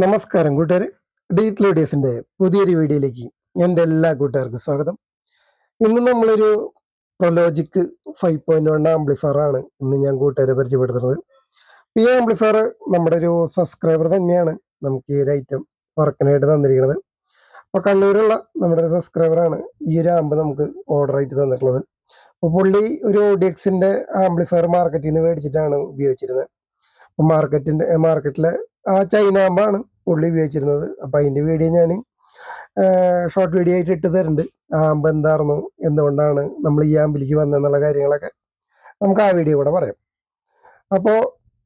നമസ്കാരം കൂട്ടുകാരെ. ഡിജിറ്റൽ ലോഡിയസിന്റെ പുതിയൊരു വീഡിയോയിലേക്ക് എന്റെ എല്ലാ കൂട്ടുകാർക്കും സ്വാഗതം. ഇന്ന് നമ്മളൊരു Pro Logic five point one amplifier ആണ് ഇന്ന് ഞാൻ കൂട്ടുകാരെ പരിചയപ്പെടുത്തുന്നത്. ഈ ആംപ്ലിഫയർ നമ്മുടെ ഒരു സബ്സ്ക്രൈബർ തന്നെയാണ് നമുക്ക് ഈ ഒരു ഐറ്റം വർക്കിനായിട്ട് തന്നിരിക്കുന്നത്. അപ്പോൾ കണ്ണൂരുള്ള നമ്മുടെ ഒരു സബ്സ്ക്രൈബറാണ് ഈ ഒരു ആമ്പ് നമുക്ക് ഓർഡർ ആയിട്ട് തന്നിട്ടുള്ളത്. അപ്പോൾ പുള്ളി ഒരു ഓഡിയക്സിന്റെ ആംപ്ലിഫയർ മാർക്കറ്റിൽ നിന്ന് മേടിച്ചിട്ടാണ് ഉപയോഗിച്ചിരുന്നത്. അപ്പോൾ മാർക്കറ്റിന്റെ മാർക്കറ്റിലെ ആ ചൈന ആമ്പാണ് പുള്ളി ഉപയോഗിച്ചിരുന്നത്. അപ്പം അതിന്റെ വീഡിയോ ഞാൻ ഷോർട്ട് വീഡിയോ ആയിട്ട് ഇട്ട് തരുന്നുണ്ട് ആ ആമ്പ് എന്തായിരുന്നു എന്തുകൊണ്ടാണ് നമ്മൾ ഈ ആമ്പിലേക്ക് വന്നതെന്നുള്ള കാര്യങ്ങളൊക്കെ നമുക്ക് ആ വീഡിയോ കൂടെ പറയാം. അപ്പോൾ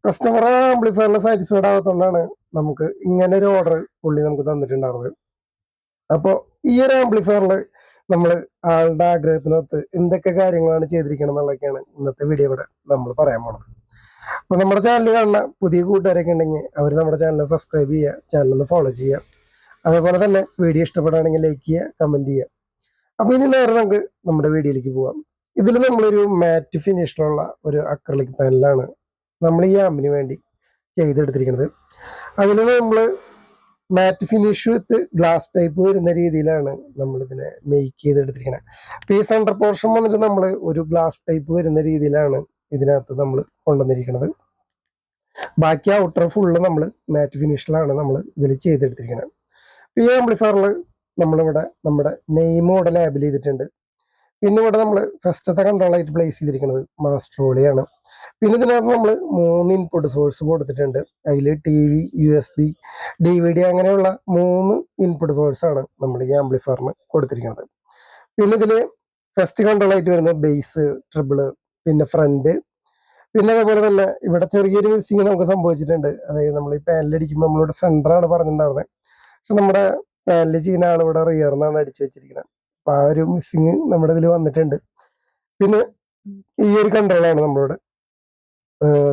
കസ്റ്റമർ ആംപ്ലിഫയറിൽ സാറ്റിസ്ഫൈഡ് ആകത്തോണ്ടാണ് നമുക്ക് ഇങ്ങനെ ഒരു ഓർഡർ പുള്ളി നമുക്ക് തന്നിട്ടുണ്ടായിരുന്നത്. അപ്പോൾ ഈ ഒരു ആംപ്ലിഫയറിൽ നമ്മൾ ആളുടെ ആഗ്രഹത്തിനകത്ത് എന്തൊക്കെ കാര്യങ്ങളാണ് ചെയ്തിരിക്കണം എന്നുള്ളതൊക്കെയാണ് ഇന്നത്തെ വീഡിയോ ഇവിടെ നമ്മൾ പറയാൻ പോണത്. അപ്പോൾ നമ്മുടെ ചാനൽ കാണുന്ന പുതിയ കൂട്ടുകാരൊക്കെ ഉണ്ടെങ്കിൽ അവർ നമ്മുടെ ചാനൽ സബ്സ്ക്രൈബ് ചെയ്യുക ചാനൽ ഒന്ന് ഫോളോ ചെയ്യുക. അതേപോലെ തന്നെ വീഡിയോ ഇഷ്ടപ്പെടുകയാണെങ്കിൽ ലൈക്ക് ചെയ്യുക കമന്റ് ചെയ്യുക. അപ്പോൾ ഇനി നേരെ നമുക്ക് നമ്മുടെ വീഡിയോയിലേക്ക് പോവാം. ഇതിൽ നമ്മളൊരു മാറ്റ് ഫിനിഷിലുള്ള ഒരു അക്രലിക് പാനലാണ് നമ്മൾ ഈ ആമ്പിന് വേണ്ടി ചെയ്തെടുത്തിരിക്കുന്നത്. അതിൽ നമ്മൾ matte finish with glass type വരുന്ന രീതിയിലാണ് നമ്മളിതിനെ മേക്ക് ചെയ്തെടുത്തിരിക്കുന്നത് അപ്പോൾ ഈ സെന്റർ പോർഷൻ വന്നിട്ട് നമ്മൾ ഒരു ഗ്ലാസ് ടൈപ്പ് വരുന്ന രീതിയിലാണ് ഇതിനകത്ത് നമ്മൾ കൊണ്ടുവന്നിരിക്കുന്നത്. ബാക്കി ഔട്ടർ ഫുള്ള് നമ്മൾ മാറ്റ് ഫിനിഷിലാണ് നമ്മൾ ഇതിൽ ചെയ്തെടുത്തിരിക്കുന്നത് ഈ ആംപ്ലിഫയറിൽ നമ്മളിവിടെ നമ്മുടെ നെയിം ഇവിടെ ലേബിൾ ചെയ്തിട്ടുണ്ട്. പിന്നെ ഇവിടെ നമ്മൾ ഫസ്റ്റത്തെ കൺട്രോളായിട്ട് പ്ലേസ് ചെയ്തിരിക്കുന്നത് മാസ്റ്റർ ഓളിയാണ് പിന്നെ ഇതിനകത്ത് നമ്മൾ മൂന്ന് ഇൻപുട്ട് സോഴ്സ് കൊടുത്തിട്ടുണ്ട്. അതിൽ T V U S B D V D അങ്ങനെയുള്ള മൂന്ന് ഇൻപുട്ട് സോഴ്സാണ് നമ്മൾ ഈ ആംപ്ലിഫയറിന് കൊടുത്തിരിക്കുന്നത് പിന്നെ ഇതിൽ ഫസ്റ്റ് കൺട്രോളായിട്ട് വരുന്നത് ബേസ് ട്രിബിൾ പിന്നെ ഫ്രണ്ട് പിന്നെ അതേപോലെ തന്നെ ഇവിടെ ചെറിയൊരു മിസ്സിങ് നമുക്ക് സംഭവിച്ചിട്ടുണ്ട്. അതായത് നമ്മൾ ഈ പാനൽ അടിക്കുമ്പോൾ നമ്മളിവിടെ സെന്ററാണ് പറഞ്ഞിട്ടുണ്ടായിരുന്നത് പക്ഷെ നമ്മുടെ പാനൽ ചെയ്യുന്ന ആൾ ഇവിടെ റിയറിനാണ് അടിച്ചു വെച്ചിരിക്കുന്നത് അപ്പൊ ആ ഒരു മിസ്സിങ് നമ്മുടെ ഇതിൽ വന്നിട്ടുണ്ട്. പിന്നെ ഈ ഒരു കൺട്രോളാണ് നമ്മളിവിടെ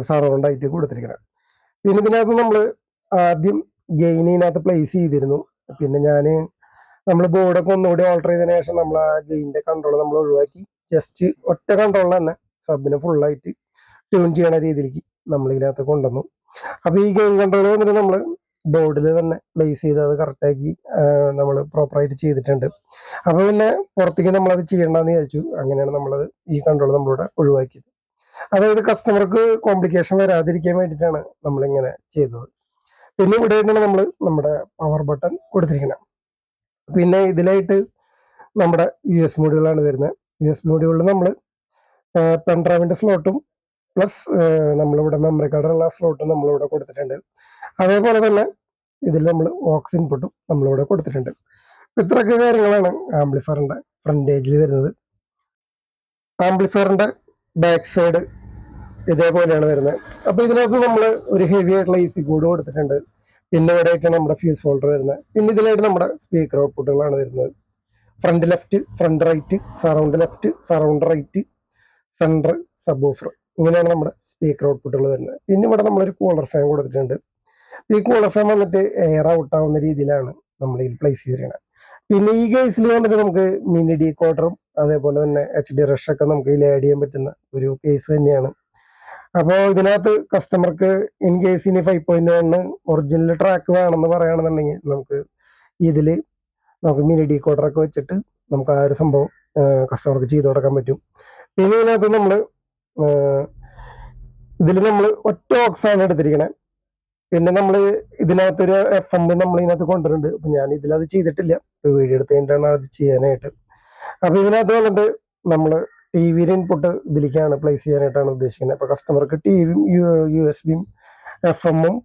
സറൗണ്ടായിട്ട് കൊടുത്തിരിക്കുന്നത് പിന്നെ ഇതിനകത്ത് നമ്മൾ ആദ്യം ഗെയിൻ ഇതിനകത്ത് പ്ലേസ് ചെയ്തിരുന്നു. പിന്നെ ഞാൻ നമ്മൾ ബോർഡൊക്കെ ഒന്നുകൂടി ഓൾട്ടർ ചെയ്തതിനു ശേഷം നമ്മൾ ആ ഗെയിനിന്റെ കൺട്രോൾ നമ്മൾ ഒഴിവാക്കി ജസ്റ്റ് ഒറ്റ കൺട്രോളിൽ തന്നെ സബിനെ ഫുള്ളായിട്ട് ട്യൂൺ ചെയ്യണ രീതിയിലേക്ക് നമ്മൾ ഇതിനകത്ത് കൊണ്ടുവന്നു. അപ്പോൾ ഈ ഗെയിം കൺട്രോൾ വന്നിട്ട് നമ്മൾ ബോർഡിൽ തന്നെ പ്ലേസ് ചെയ്ത് അത് കറക്റ്റാക്കി നമ്മൾ പ്രോപ്പറായിട്ട് ചെയ്തിട്ടുണ്ട്. അപ്പോൾ പിന്നെ പുറത്തേക്ക് നമ്മളത് ചെയ്യണ്ടെന്ന് വിചാരിച്ചു. അങ്ങനെയാണ് നമ്മളത് ഈ കൺട്രോൾ നമ്മളിവിടെ ഒഴിവാക്കിയത്. അതായത് കസ്റ്റമർക്ക് കോംപ്ലിക്കേഷൻ വരാതിരിക്കാൻ വേണ്ടിയിട്ടാണ് നമ്മളിങ്ങനെ ചെയ്തത്. പിന്നെ ഇവിടെ തന്നെയാണ് നമ്മൾ നമ്മുടെ പവർ ബട്ടൺ കൊടുത്തിരിക്കുന്നത്. പിന്നെ ഇതിലായിട്ട് നമ്മുടെ യു എസ് മോഡുകളാണ് വരുന്നത്. യു എസ് മോഡുകളിൽ നമ്മൾ പെൻഡ്രൈവിന്റെ സ്ലോട്ടും പ്ലസ് നമ്മളിവിടെ മെമ്മറി കാർഡുള്ള സ്ലോട്ടും നമ്മളിവിടെ കൊടുത്തിട്ടുണ്ട്. അതേപോലെ തന്നെ ഇതിൽ നമ്മൾ ഓക്സ് ഇൻപുട്ടും നമ്മളിവിടെ കൊടുത്തിട്ടുണ്ട്. ഇത്രയൊക്കെ കാര്യങ്ങളാണ് ആംബ്ലിഫയറിന്റെ ഫ്രണ്ട് ഏജിൽ വരുന്നത്. ആംപ്ലിഫയറിന്റെ ബാക്ക് സൈഡ് ഇതേപോലെയാണ് വരുന്നത്. അപ്പോൾ ഇതിനകത്ത് നമ്മൾ ഒരു ഹെവി ആയിട്ടുള്ള ഇ സി കോഡ് കൊടുത്തിട്ടുണ്ട്. പിന്നെ ഇവിടെ നമ്മുടെ ഫ്യൂസ് ഹോൾഡർ വരുന്നത്. പിന്നെ ഇതിലായിട്ട് നമ്മുടെ സ്പീക്കർ ഔട്ട്പുട്ടുകളാണ് വരുന്നത്. Front left front right surround left surround right centre subwoofer ഇങ്ങനെയാണ് നമ്മുടെ സ്പീക്കർ ഔട്ട്പുട്ടുകൾ വരുന്നത്. പിന്നെ ഇവിടെ നമ്മളൊരു കൂളർ ഫാൻ കൊടുത്തിട്ടുണ്ട്. ഈ കൂളർ ഫാൻ വന്നിട്ട് എയർ ഔട്ട് ആവുന്ന രീതിയിലാണ് നമ്മൾ ഇതിൽ പ്ലേസ് ചെയ്തിരിക്കുന്നത്. പിന്നെ ഈ കേസിൽ വന്നിട്ട് നമുക്ക് മിനി ഡി കോഡറും അതേപോലെ തന്നെ എച്ച് ഡി റഷ് ഒക്കെ നമുക്ക് ഇതിൽ ആഡ് ചെയ്യാൻ പറ്റുന്ന ഒരു കേസ് തന്നെയാണ്. അപ്പോൾ ഇതിനകത്ത് കസ്റ്റമർക്ക് ഇൻ കേസ് ഇനി five point one original track വേണമെന്ന് പറയുകയാണെന്നുണ്ടെങ്കിൽ നമുക്ക് ഇതിൽ നമുക്ക് മിനി ഡി കോട്ടറൊക്കെ വെച്ചിട്ട് നമുക്ക് ആ ഒരു സംഭവം കസ്റ്റമർക്ക് ചെയ്തു കൊടുക്കാൻ പറ്റും. പിന്നെ ഇതിനകത്ത് നമ്മൾ ഇതിൽ നമ്മൾ ഒറ്റ ഓക്സാണ് എടുത്തിരിക്കണേ. പിന്നെ നമ്മൾ ഇതിനകത്തൊരു എഫ് എം നമ്മൾ ഇതിനകത്ത് കൊണ്ടുവരുന്നുണ്ട്. അപ്പം ഞാൻ ഇതിലത് ചെയ്തിട്ടില്ല വീഡിയോ എടുത്ത് കഴിഞ്ഞിട്ടാണ് അത് ചെയ്യാനായിട്ട്. അപ്പോൾ ഇതിനകത്ത് വന്നിട്ട് നമ്മൾ ടി വിയുടെ ഇൻപുട്ട് ഇതിലേക്കാണ് പ്ലേസ് ചെയ്യാനായിട്ടാണ് ഉദ്ദേശിക്കുന്നത്. അപ്പോൾ കസ്റ്റമർക്ക് ടി വിയും യു എസ് ബിയും എഫ് എമ്മും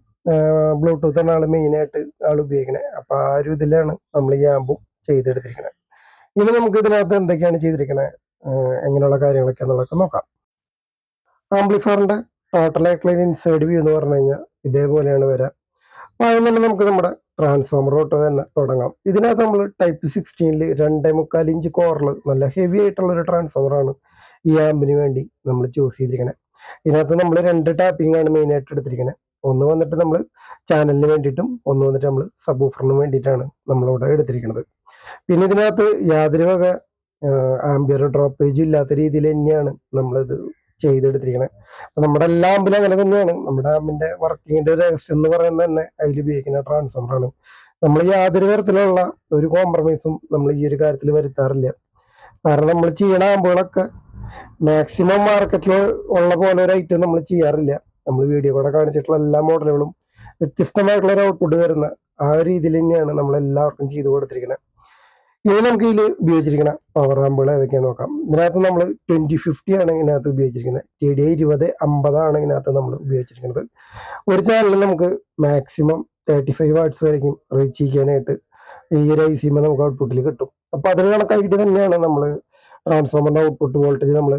ബ്ലൂടൂത്ത് ആണ് ആൾ മെയിനായിട്ട് ആൾ ഉപയോഗിക്കണേ. അപ്പോൾ ആ ഒരു ഇതിലാണ് നമ്മൾ ഈ ആമ്പും ചെയ്തെടുത്തിരിക്കുന്നത് ഇനി നമുക്ക് ഇതിനകത്ത് എന്തൊക്കെയാണ് ചെയ്തിരിക്കണേ? എങ്ങനെയുള്ള കാര്യങ്ങളൊക്കെ എന്നുള്ളതൊക്കെ നോക്കാം. ആംപ്ലിഫയറിന്റെ ടോട്ടൽ എക്ലൈൻ ഇൻസൈഡ് വ്യൂ എന്ന് പറഞ്ഞു കഴിഞ്ഞാൽ ഇതേപോലെയാണ് വരിക അപ്പോൾ ആദ്യം തന്നെ നമുക്ക് നമ്മുടെ ട്രാൻസ്ഫോമർ തന്നെ തുടങ്ങാം. ഇതിനകത്ത് നമ്മൾ ടൈപ്പ് സിക്സ്റ്റീനിൽ രണ്ടേ മുക്കാൽ ഇഞ്ച് കോറിൽ നല്ല ഹെവി ആയിട്ടുള്ള ഒരു ട്രാൻസ്ഫോമറാണ് ഈ ആമ്പിന് വേണ്ടി നമ്മൾ ചൂസ് ചെയ്തിരിക്കണേ. ഇതിനകത്ത് നമ്മൾ രണ്ട് ടാപ്പിംഗ് ആണ് മെയിൻ ആയിട്ട് എടുത്തിരിക്കണേ. ഒന്ന് വന്നിട്ട് നമ്മൾ ചാനലിന് വേണ്ടിയിട്ടും ഒന്ന് വന്നിട്ട് നമ്മൾ സബ് ഓഫറിന് വേണ്ടിയിട്ടാണ് നമ്മളിവിടെ എടുത്തിരിക്കുന്നത് പിന്നെ ഇതിനകത്ത് യാതൊരു വക ആംബിയർ ഡ്രോപ്പേജ് ഇല്ലാത്ത രീതിയിൽ തന്നെയാണ് നമ്മളിത് ചെയ്തെടുത്തിരിക്കുന്നത് അപ്പൊ നമ്മുടെ എല്ലാ ആമ്പിലും അങ്ങനെ തന്നെയാണ്. നമ്മുടെ ആമ്പിന്റെ വർക്കിങ്ങിന്റെ രഹസ്യം എന്ന് പറയുന്നത് തന്നെ അതിൽ ഉപയോഗിക്കുന്ന ട്രാൻസ്ഫോമറാണ് നമ്മൾ യാതൊരു തരത്തിലുള്ള ഒരു കോംപ്രമൈസും നമ്മൾ ഈ ഒരു കാര്യത്തിൽ വരുത്താറില്ല. കാരണം നമ്മൾ ചെയ്യണ ആമ്പുകളൊക്കെ മാക്സിമം മാർക്കറ്റിൽ ഉള്ള പോലെ ഒരു ഐറ്റം നമ്മൾ ചെയ്യാറില്ല. നമ്മൾ വീഡിയോ കൂടെ കാണിച്ചിട്ടുള്ള എല്ലാ മോഡലുകളും വ്യത്യസ്തമായിട്ടുള്ള ഒരു ഔട്ട്പുട്ട് വരുന്ന ആ ഒരു രീതിയിൽ തന്നെയാണ് നമ്മൾ എല്ലാവർക്കും ചെയ്തു കൊടുത്തിരിക്കുന്നത് ഇനി നമുക്ക് ഇതിൽ ഉപയോഗിച്ചിരിക്കുന്ന പവർ ആമ്പുകൾ ഏതൊക്കെയാണ് നോക്കാം. ഇതിനകത്ത് നമ്മൾ ട്വന്റി ഫിഫ്റ്റി ആണ് ഇതിനകത്ത് ഉപയോഗിച്ചിരിക്കുന്നത്. ടി ഡി ഇരുപത് അമ്പതാണ് ഇതിനകത്ത് നമ്മൾ ഉപയോഗിച്ചിരിക്കുന്നത്. ഒരു ചാനലിൽ നമുക്ക് മാക്സിമം തേർട്ടി ഫൈവ് വാട്ട്സ് വരെയും റീച്ച് ചെയ്യാനായിട്ട് ഈ ഒരു ഐ സിമ നമുക്ക് ഔട്ട്പുട്ടിൽ കിട്ടും. അപ്പോൾ അതിന് കണക്കാക്കിയിട്ട് തന്നെയാണ് നമ്മൾ ട്രാൻസ്ഫോമറിന്റെ ഔട്ട്പുട്ട് വോൾട്ടേജ് നമ്മൾ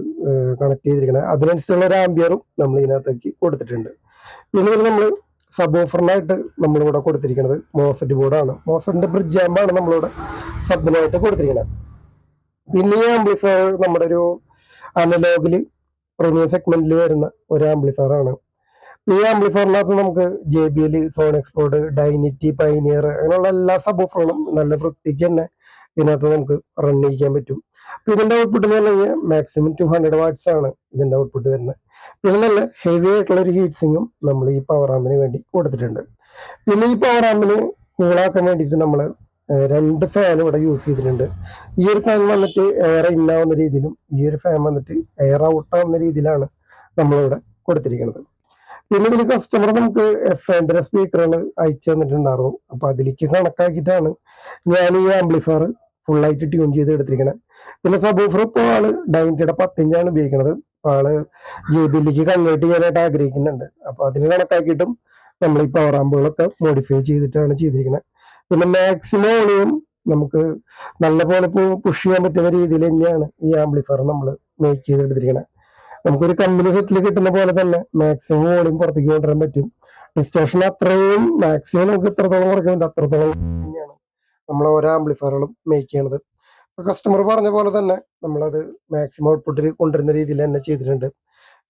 കണക്ട് ചെയ്തിരിക്കുന്നത് അതിനനുസരിച്ചുള്ള ഒരു ആംബിയറും നമ്മൾ ഇതിനകത്തേക്ക് കൊടുത്തിട്ടുണ്ട്. പിന്നെ നമ്മൾ സബ് ഓഫറിനായിട്ട് നമ്മളിവിടെ കൊടുത്തിരിക്കുന്നത് മോസറ്റ് ബോർഡാണ്. മോസറ്റിന്റെ ബ്രിഡ്ജ് ആമ്പാണ് നമ്മളിവിടെ സബിനായിട്ട് കൊടുത്തിരിക്കുന്നത്. പിന്നെ ഈ ആംപ്ലിഫയർ നമ്മുടെ ഒരു അനലോഗിൽ പ്രീമിയം സെഗ്മെന്റിൽ വരുന്ന ഒരു ആംപ്ലിഫയർ ആണ്. ഈ ആംപ്ലിഫയറിനകത്ത് നമുക്ക് J B L Sony export ഡൈനിറ്റി Pioneer അങ്ങനെയുള്ള എല്ലാ സബ് ഓഫറുകളും നല്ല വൃത്തിക്ക് തന്നെ ഇതിനകത്ത് നമുക്ക് റൺ പറ്റും. അപ്പൊ ഇതിന്റെ ഔട്ട്പുട്ട് എന്ന് പറഞ്ഞു കഴിഞ്ഞാൽ മാക്സിമം ടു ഹൺഡ്രഡ് വാട്ട്സ് ആണ് ഇതിന്റെ ഔട്ട്പുട്ട് വരുന്നത്. പിന്നെ നല്ല ഹെവി ആയിട്ടുള്ള ഒരു ഹീറ്റ് സിങ്ങും നമ്മൾ ഈ പവർ ആമ്പിന് വേണ്ടി കൊടുത്തിട്ടുണ്ട്. പിന്നെ ഈ പവർ ആമ്പിന് കൂളാക്കാൻ വേണ്ടിയിട്ട് നമ്മൾ രണ്ട് ഫാൻ ഇവിടെ യൂസ് ചെയ്തിട്ടുണ്ട്. ഈ ഒരു ഫാൻ വന്നിട്ട് എയർ ഇൻ ആവുന്ന രീതിയിലും ഈ ഒരു ഫാൻ വന്നിട്ട് എയർ ഔട്ട് ആവുന്ന രീതിയിലാണ് നമ്മളിവിടെ കൊടുത്തിരിക്കുന്നത്. പിന്നെ ഇതിൽ കസ്റ്റമർ നമുക്ക് എഫ് ആൻഡ് സ്പീക്കറുകൾ അയച്ചു തന്നിട്ടുണ്ടായിരുന്നു. അപ്പോൾ അതിലേക്ക് കണക്കാക്കിയിട്ടാണ് ഞാൻ ഈ ആംപ്ലിഫയർ ഫുള്ളായിട്ട് ട്യൂൺ ചെയ്ത് എടുത്തിരിക്കുന്നത് പിന്നെ സബൂഫർ ഇപ്പോൾ ആൾ ഡൈനിറ്റിയുടെ പത്തിഞ്ചാണ് ഉപയോഗിക്കുന്നത് ആൾ ജെ ബിയിലേക്ക് കൺവേർട്ട് ചെയ്യാനായിട്ട് ആഗ്രഹിക്കുന്നുണ്ട്. അപ്പൊ അതിന് കണക്കാക്കിയിട്ടും നമ്മൾ ഈ പവർ ആമ്പുകളൊക്കെ മോഡിഫൈ ചെയ്തിട്ടാണ് ചെയ്തിരിക്കുന്നത് പിന്നെ മാക്സിമം വോളിയം നമുക്ക് നല്ല നല്ലപോലെ പുഷ് ചെയ്യാൻ പറ്റുന്ന രീതിയിൽ തന്നെയാണ് ഈ ആംപ്ലിഫയർ നമ്മൾ മേക്ക് ചെയ്തെടുത്തിരിക്കുന്നത് നമുക്കൊരു കമ്പനി സെറ്റിൽ കിട്ടുന്ന പോലെ തന്നെ മാക്സിമം വോളിയം പുറത്തേക്ക് കൊണ്ടുവരാൻ പറ്റും. ഡിസ്റ്റോഷൻ അത്രയും മാക്സിമം നമുക്ക് എത്രത്തോളം കുറയ്ക്കാൻ പറ്റും അത്രത്തോളം തന്നെയാണ് നമ്മൾ ഓരോ ആംപ്ലിഫയറുകളും മേക്ക് ചെയ്യണത്. കസ്റ്റമർ പറഞ്ഞ പോലെ തന്നെ നമ്മളത് മാക്സിമം ഔട്ട്പുട്ടിൽ കൊണ്ടുവരുന്ന രീതിയിൽ തന്നെ ചെയ്തിട്ടുണ്ട്.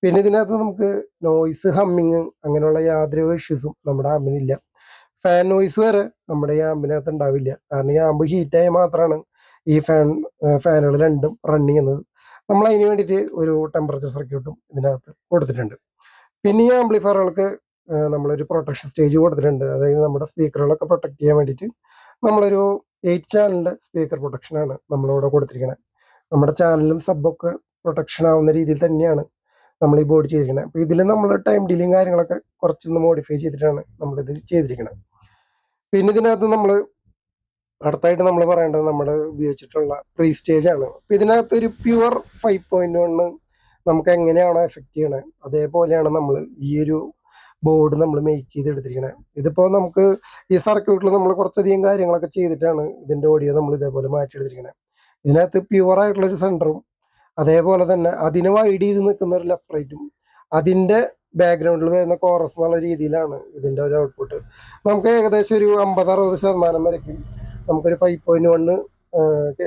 പിന്നെ ഇതിനകത്ത് നമുക്ക് നോയ്സ് ഹമ്മിങ് അങ്ങനെയുള്ള യാതൊരു ഇഷ്യൂസും നമ്മുടെ ആമ്പിനില്ല ഫാൻ നോയിസ് വരെ നമ്മുടെ ഈ ആമ്പിനകത്ത് ഉണ്ടാവില്ല. കാരണം ഈ ആമ്പ് ഹീറ്റായി മാത്രമാണ് ഈ ഫാൻ ഫാനുകൾ രണ്ടും റണ്ണിങ് ചെയ്യുന്നത് നമ്മൾ അതിന് വേണ്ടിയിട്ട് ഒരു ടെമ്പറേച്ചർ സർക്യൂട്ടും ഇതിനകത്ത് കൊടുത്തിട്ടുണ്ട്. പിന്നെ ഈ ആംപ്ലിഫയറുകൾക്ക് നമ്മളൊരു പ്രൊട്ടക്ഷൻ സ്റ്റേജ് കൊടുത്തിട്ടുണ്ട്. അതായത് നമ്മുടെ സ്പീക്കറുകളൊക്കെ പ്രൊട്ടക്ട് ചെയ്യാൻ വേണ്ടിയിട്ട് നമ്മളൊരു എയ്റ്റ് ചാനലിന്റെ സ്പീക്കർ പ്രൊട്ടക്ഷനാണ് നമ്മളിവിടെ കൊടുത്തിരിക്കുന്നത് നമ്മുടെ ചാനലും സബ്ബൊക്കെ പ്രൊട്ടക്ഷൻ ആവുന്ന രീതിയിൽ തന്നെയാണ് നമ്മൾ ഈ ബോർഡ് ചെയ്തിരിക്കുന്നത് അപ്പോൾ ഇതിൽ നമ്മൾ ടൈം ഡീലിങ് കാര്യങ്ങളൊക്കെ കുറച്ചൊന്ന് മോഡിഫൈ ചെയ്തിട്ടാണ് നമ്മളിത് ചെയ്തിരിക്കുന്നത് പിന്നെ ഇതിനകത്ത് നമ്മൾ അടുത്തായിട്ട് നമ്മൾ പറയേണ്ടത് നമ്മൾ ഉപയോഗിച്ചിട്ടുള്ള പ്രീ സ്റ്റേജ് ആണ്. അപ്പോൾ ഇതിനകത്ത് ഒരു പ്യുവർ ഫൈവ് പോയിന്റ് വണ് നമുക്ക് എങ്ങനെയാണോ എഫക്റ്റ് ചെയ്യണത് അതേപോലെയാണ് നമ്മൾ ഈ ഒരു ബോർഡ് നമ്മൾ മേക്ക് ചെയ്ത് എടുത്തിരിക്കണേ ഇതിപ്പോ നമുക്ക് ഈ സർക്യൂട്ടിൽ നമ്മൾ കുറച്ചധികം കാര്യങ്ങളൊക്കെ ചെയ്തിട്ടാണ് ഇതിന്റെ ഓഡിയോ നമ്മൾ ഇതേപോലെ മാറ്റിയെടുത്തിരിക്കുന്നത് ഇതിനകത്ത് ഒരു സെന്ററും അതേപോലെ തന്നെ അതിന് വൈഡ് ചെയ്ത് നിൽക്കുന്ന ഒരു ലെഫ്റ്റ് റൈറ്റും അതിന്റെ ബാക്ക്ഗ്രൗണ്ടിൽ വരുന്ന കോറസ് എന്നുള്ള രീതിയിലാണ് ഇതിന്റെ ഒരു ഔട്ട്പുട്ട് നമുക്ക് ഏകദേശം ഒരു അമ്പത് അറുപത് ശതമാനം വരയ്ക്കും. നമുക്കൊരു ഫൈവ് പോയിന്റ് വണ്ണ്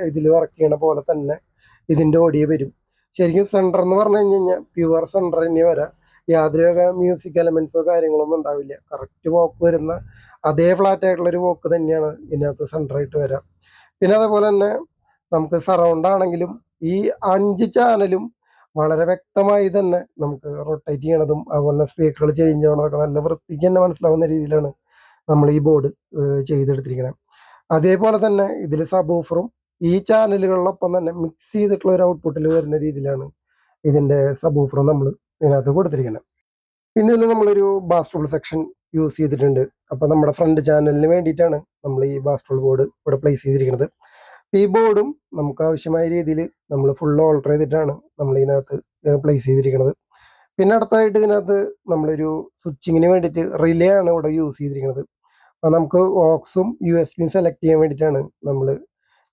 ഇതിൽ വർക്ക് ചെയ്യണ പോലെ തന്നെ ഇതിന്റെ ഓഡിയോ വരും. ശരിക്കും സെന്റർ എന്ന് പറഞ്ഞു കഴിഞ്ഞ് കഴിഞ്ഞാൽ പ്യുവർ സെന്റർ തന്നെ വരാം. യാതൊരു മ്യൂസിക് എലമെന്റ്സോ കാര്യങ്ങളൊന്നും ഉണ്ടാവില്ല. കറക്റ്റ് വോക്ക് വരുന്ന അതേ ഫ്ലാറ്റ് ആയിട്ടുള്ള ഒരു വോക്ക് തന്നെയാണ് ഇതിനകത്ത് സെന്റർ ആയിട്ട് വരാം. പിന്നെ അതേപോലെ തന്നെ നമുക്ക് സറൗണ്ട് ആണെങ്കിലും ഈ അഞ്ച് ചാനലും വളരെ വ്യക്തമായി തന്നെ നമുക്ക് റൊട്ടേറ്റ് ചെയ്യണതും അതുപോലെ തന്നെ സ്പീക്കറുകൾ ചേഞ്ച് ചെയ്യണതൊക്കെ നല്ല വൃത്തിക്ക് തന്നെ മനസ്സിലാവുന്ന രീതിയിലാണ് നമ്മൾ ഈ ബോർഡ് ചെയ്തെടുത്തിരിക്കുന്നത് അതേപോലെ തന്നെ ഇതിൽ സബ് ഓഫറും ഈ ചാനലുകളിലൊപ്പം തന്നെ മിക്സ് ചെയ്തിട്ടുള്ള ഒരു ഔട്ട്പുട്ടിൽ വരുന്ന രീതിയിലാണ് ഇതിന്റെ സബ് ഓഫർ നമ്മൾ ഇതിനകത്ത് കൊടുത്തിരിക്കുന്നത്. പിന്നെ ഇതിൽ നമ്മളൊരു ബാസ്റ്റോൾ സെക്ഷൻ യൂസ് ചെയ്തിട്ടുണ്ട്. അപ്പൊ നമ്മുടെ ഫ്രണ്ട് ചാനലിന് വേണ്ടിയിട്ടാണ് നമ്മൾ ഈ ബാസ്റ്റോൾ ബോർഡ് ഇവിടെ പ്ലേസ് ചെയ്തിരിക്കുന്നത്. ഈ ബോർഡും നമുക്ക് ആവശ്യമായ രീതിയിൽ നമ്മൾ ഫുൾ ഓൾട്ടർ ചെയ്തിട്ടാണ് നമ്മൾ ഇതിനകത്ത് പ്ലേസ് ചെയ്തിരിക്കുന്നത്. പിന്നെ അടുത്തായിട്ട് ഇതിനകത്ത് നമ്മളൊരു സ്വിച്ചിങ്ങിന് വേണ്ടിയിട്ട് റിലേ ആണ് ഇവിടെ യൂസ് ചെയ്തിരിക്കുന്നത്. അപ്പോൾ നമുക്ക് ഓക്സും യു എസ് ബിയും സെലക്ട് ചെയ്യാൻ വേണ്ടിയിട്ടാണ് നമ്മൾ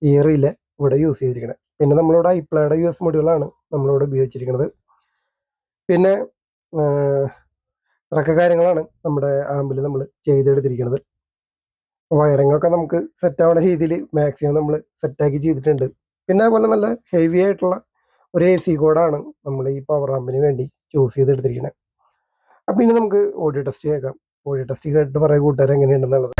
ഈ റിലേ ഇവിടെ യൂസ് ചെയ്തിരിക്കുന്നത്. പിന്നെ നമ്മളിവിടെ ഐപ്ലയുടെ യു എസ് മൊഡ്യൂളാണ് നമ്മളിവിടെ ഉപയോഗിച്ചിരിക്കുന്നത്. പിന്നെ ഇതൊക്കെ കാര്യങ്ങളാണ് നമ്മുടെ ആമ്പിൽ നമ്മൾ ചെയ്തെടുത്തിരിക്കുന്നത് വയറിങ്ങൊക്കെ നമുക്ക് സെറ്റാവുന്ന രീതിയിൽ മാക്സിമം നമ്മൾ സെറ്റാക്കി ചെയ്തിട്ടുണ്ട്. പിന്നെ അതുപോലെ നല്ല ഹെവി ആയിട്ടുള്ള ഒരു എ സി കോഡാണ് നമ്മൾ ഈ പവർ ആമ്പിന് വേണ്ടി ചൂസ് ചെയ്തെടുത്തിരിക്കുന്നത് അപ്പം ഇനി നമുക്ക് ഓഡിയോ ടെസ്റ്റ് കേൾക്കാം. ഓഡിയോ ടെസ്റ്റ് കേട്ടിട്ട് പറയാം കൂട്ടുകാർ എങ്ങനെയുണ്ടെന്നുള്ളത്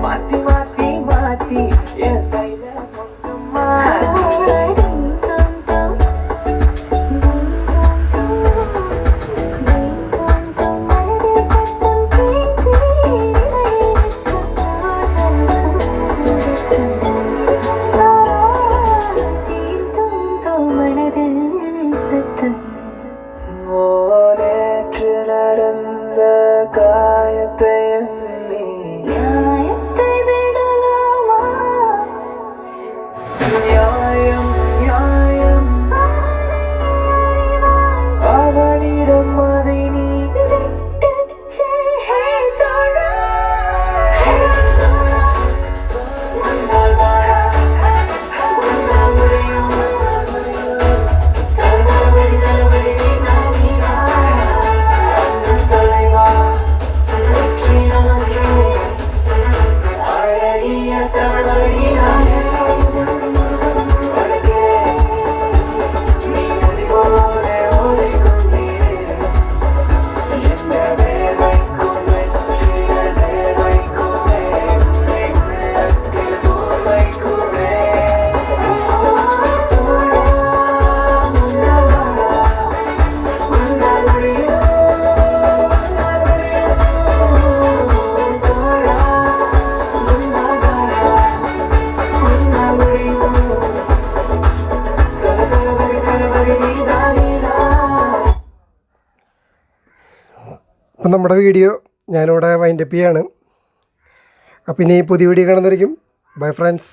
Fatima അപ്പം നമ്മുടെ വീഡിയോ ഞാനിവിടെ വൈൻഡപ്പ് ചെയ്യാണ്. അപ്പം ഇനി പുതിയ വീഡിയോ കാണുന്നതായിരിക്കും ബൈ ഫ്രണ്ട്സ്